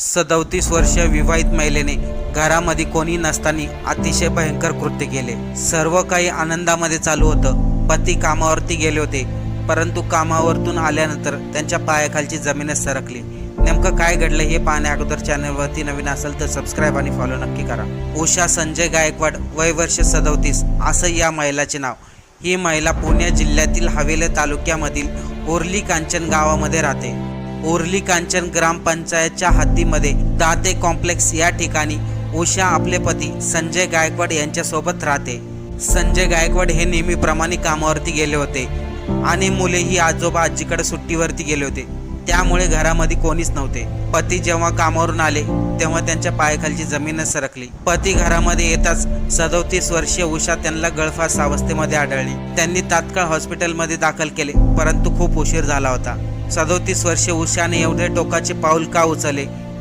सदोतीस वर्ष विवाहित महिलेने घरामध्ये कोणी नसताना अतिशय भयंकर कृत्य केले. सर्व काही आनंदामध्ये चालू होतं. पती कामावरती गेले होते परंतु कामावरतून आल्यानंतर त्यांच्या पायाखालची जमीनच सरकली. नेमकं काय घडलं हे पाहण्या अगोदर चॅनलवरती नवीन असेल तर सबस्क्राईब आणि फॉलो नक्की करा. उषा संजय गायकवाड वय वर्ष सदोतीस असं या महिलाचे नाव. ही महिला पुणे जिल्ह्यातील हवेली तालुक्यामधील ओरली कांचन गावामध्ये राहते. ओरली कांचन ग्रामपंचायतच्या हद्दीमध्ये दाते कॉम्प्लेक्स या ठिकाणी. उषा आपले पती संजय गायकवाड यांच्यासोबत राहते. संजय गायकवाड हे नेहमीप्रमाणे कामावरती गेले होते. आणि मुले ही आजोबा आजीकडे सुट्टीवरती गेले होते. त्यामुळे घरामध्ये कोणीच नव्हते. पती जेव्हा कामावरून आले तेव्हा त्यांच्या पायाखालची जमीनच सरकली. पती घरामध्ये येताच सदोतीस वर्षीय उषा त्यांना गळफास अवस्थेमध्ये आढळली. त्यांनी तात्काळ हॉस्पिटलमध्ये दाखल केले परंतु खूप उशीर झाला होता. सदोतीस वर्षे उषाने एवढे टोकाचे पाऊल का उचलले?